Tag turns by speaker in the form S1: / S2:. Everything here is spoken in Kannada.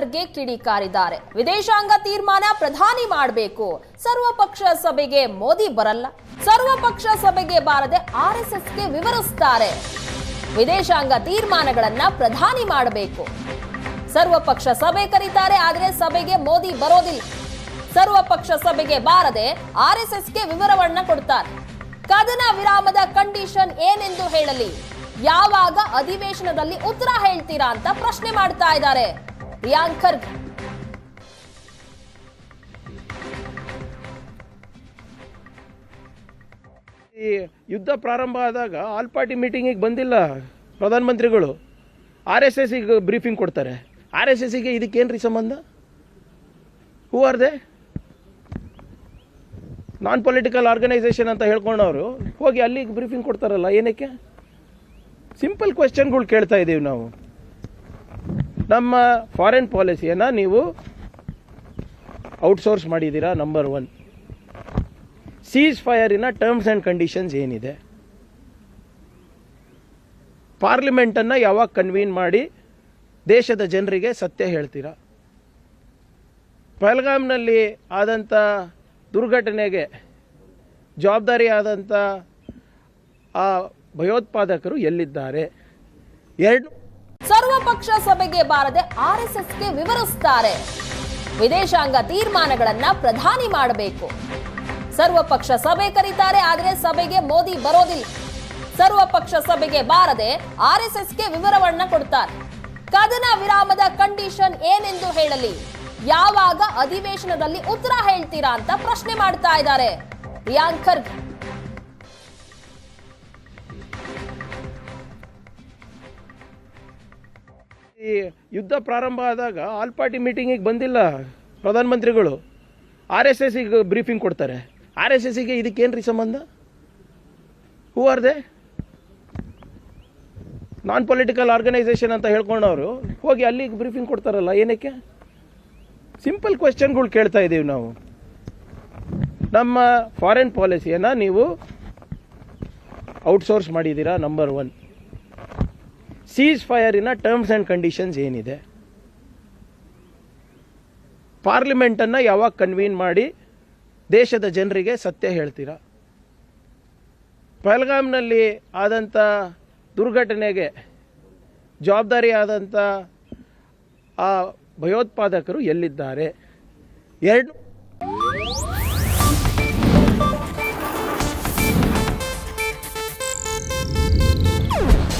S1: ಖರ್ಗೆ ಕಿಡಿಕಾರಿದ್ದಾರೆ. ವಿದೇಶಾಂಗ ತೀರ್ಮಾನ ಪ್ರಧಾನಿ ಮಾಡಬೇಕು. ಸರ್ವಪಕ್ಷ ಸಭೆಗೆ ಮೋದಿ ಬರಲ್ಲ. ಸರ್ವಪಕ್ಷ ಸಭೆಗೆ ಬಾರದೆ ಆರ್ಎಸ್ಎಸ್ಗೆ ವಿವರಿಸ್ತಾರೆ. ವಿದೇಶಾಂಗ ತೀರ್ಮಾನಗಳನ್ನ ಪ್ರಧಾನಿ ಮಾಡಬೇಕು. ಸರ್ವಪಕ್ಷ ಸಭೆ ಕರೀತಾರೆ, ಆದರೆ ಸಭೆಗೆ ಮೋದಿ ಬರೋದಿಲ್ಲ. ಸರ್ವಪಕ್ಷ ಸಭೆಗೆ ಬಾರದೆ ಆರ್ಎಸ್ಎಸ್ಗೆ ವಿವರವನ್ನ ಕೊಡ್ತಾರೆ. ಕದನ ವಿರಾಮದ ಕಂಡೀಷನ್ ಏನೆಂದು ಹೇಳಲಿ? ಯಾವಾಗ ಅಧಿವೇಶನದಲ್ಲಿ ಉತ್ತರ ಹೇಳ್ತೀರಾ ಅಂತ ಪ್ರಶ್ನೆ ಮಾಡ್ತಾ ಇದ್ದಾರೆ. ಪ್ರಿಯಾಂಕ್
S2: ಈ ಯುದ್ಧ ಪ್ರಾರಂಭ ಆದಾಗ ಆಲ್ ಪಾರ್ಟಿ ಮೀಟಿಂಗಿಗೆ ಬಂದಿಲ್ಲ ಪ್ರಧಾನಮಂತ್ರಿಗಳು. ಆರ್ ಎಸ್ ಎಸ್ಸಿಗೆ ಬ್ರೀಫಿಂಗ್ ಕೊಡ್ತಾರೆ. ಆರ್ ಎಸ್ ಎಸ್ಸಿಗೆ ಇದಕ್ಕೇನು ರೀ ಸಂಬಂಧ? Who are they non political organisation ಅಂತ ಹೇಳ್ಕೊಂಡವರು. ಹೋಗಿ ಅಲ್ಲಿಗೆ ಬ್ರೀಫಿಂಗ್ ಕೊಡ್ತಾರಲ್ಲ, ಏನಕ್ಕೆ? ಸಿಂಪಲ್ ಕ್ವೆಶನ್ಗಳು ಕೇಳ್ತಾ ಇದ್ದೀವಿ ನಾವು. ನಮ್ಮ ಫಾರಿನ್ ಪಾಲಿಸಿಯನ್ನು ನೀವು ಔಟ್ಸೋರ್ಸ್ ಮಾಡಿದ್ದೀರಾ ನಂಬರ್ ಒನ್ ಸೀಸ್ ಫೈರಿನ ಟರ್ಮ್ಸ್ ಆ್ಯಂಡ್ ಕಂಡೀಷನ್ಸ್ ಏನಿದೆ? ಪಾರ್ಲಿಮೆಂಟನ್ನು ಯಾವಾಗ ಕನ್ವೀನ್ ಮಾಡಿ ದೇಶದ ಜನರಿಗೆ ಸತ್ಯ ಹೇಳ್ತೀರಾ? ಪಹಲ್ಗಾಮ್ನಲ್ಲಿ ಆದಂಥ ದುರ್ಘಟನೆಗೆ ಜವಾಬ್ದಾರಿ ಆದಂಥ ಆ ಭಯೋತ್ಪಾದಕರು ಎಲ್ಲಿದ್ದಾರೆ? ಎರಡು
S1: ಸರ್ವಪಕ್ಷ ಸಭೆಗೆ ಬಾರದೆ ಆರ್ಎಸ್ಎಸ್ಗೆ ವಿವರಿಸ್ತಾರೆ. ವಿದೇಶಾಂಗ ತೀರ್ಮಾನಗಳನ್ನ ಪ್ರಧಾನಿ ಮಾಡಬೇಕು. ಸರ್ವಪಕ್ಷ ಸಭೆ ಕರೀತಾರೆ, ಆದರೆ ಸಭೆಗೆ ಮೋದಿ ಬರೋದಿಲ್ಲ. ಸರ್ವಪಕ್ಷ ಸಭೆಗೆ ಬಾರದೆ ಆರ್ಎಸ್ಎಸ್ಗೆ ವಿವರವನ್ನ ಕೊಡ್ತಾರೆ. ಕದನ ವಿರಾಮದ ಕಂಡೀಷನ್ ಏನೆಂದು ಹೇಳಲಿ? ಯಾವಾಗ ಅಧಿವೇಶನದಲ್ಲಿ ಉತ್ತರ ಹೇಳ್ತೀರಾ ಅಂತ ಪ್ರಶ್ನೆ ಮಾಡ್ತಾ ಇದ್ದಾರೆ. ಪ್ರಿಯಾಂಕ್
S2: ಈ ಯುದ್ಧ ಪ್ರಾರಂಭ ಆದಾಗ ಆಲ್ ಪಾರ್ಟಿ ಮೀಟಿಂಗಿಗೆ ಬಂದಿಲ್ಲ ಪ್ರಧಾನಮಂತ್ರಿಗಳು. ಆರ್ ಎಸ್ ಎಸ್ಸಿಗೆ ಬ್ರೀಫಿಂಗ್ ಕೊಡ್ತಾರೆ. ಆರ್ ಎಸ್ ಎಸ್ಸಿಗೆ ಇದಕ್ಕೇನು ರೀ ಸಂಬಂಧ? Who are they non political organisation ಅಂತ ಹೇಳ್ಕೊಂಡವರು. ಹೋಗಿ ಅಲ್ಲಿಗೆ ಬ್ರೀಫಿಂಗ್ ಕೊಡ್ತಾರಲ್ಲ, ಏನಕ್ಕೆ? ಸಿಂಪಲ್ ಕ್ವೆಶನ್ಗಳು ಕೇಳ್ತಾ ಇದ್ದೀವಿ ನಾವು. ನಮ್ಮ ಫಾರಿನ್ ಪಾಲಿಸಿಯನ್ನು ನೀವು ಔಟ್ಸೋರ್ಸ್ ಮಾಡಿದ್ದೀರಾ ನಂಬರ್ ಒನ್ ಸೀಸ್ ಫೈರಿನ ಟರ್ಮ್ಸ್ ಆ್ಯಂಡ್ ಕಂಡೀಷನ್ಸ್ ಏನಿದೆ? ಪಾರ್ಲಿಮೆಂಟನ್ನು ಯಾವಾಗ ಕನ್ವೀನ್ ಮಾಡಿ ದೇಶದ ಜನರಿಗೆ ಸತ್ಯ ಹೇಳ್ತೀರಾ? ಪಹಲ್ಗಾಮ್ನಲ್ಲಿ ಆದಂಥ ದುರ್ಘಟನೆಗೆ ಜವಾಬ್ದಾರಿ ಆದಂಥ ಆ ಭಯೋತ್ಪಾದಕರು ಎಲ್ಲಿದ್ದಾರೆ? ಎರಡು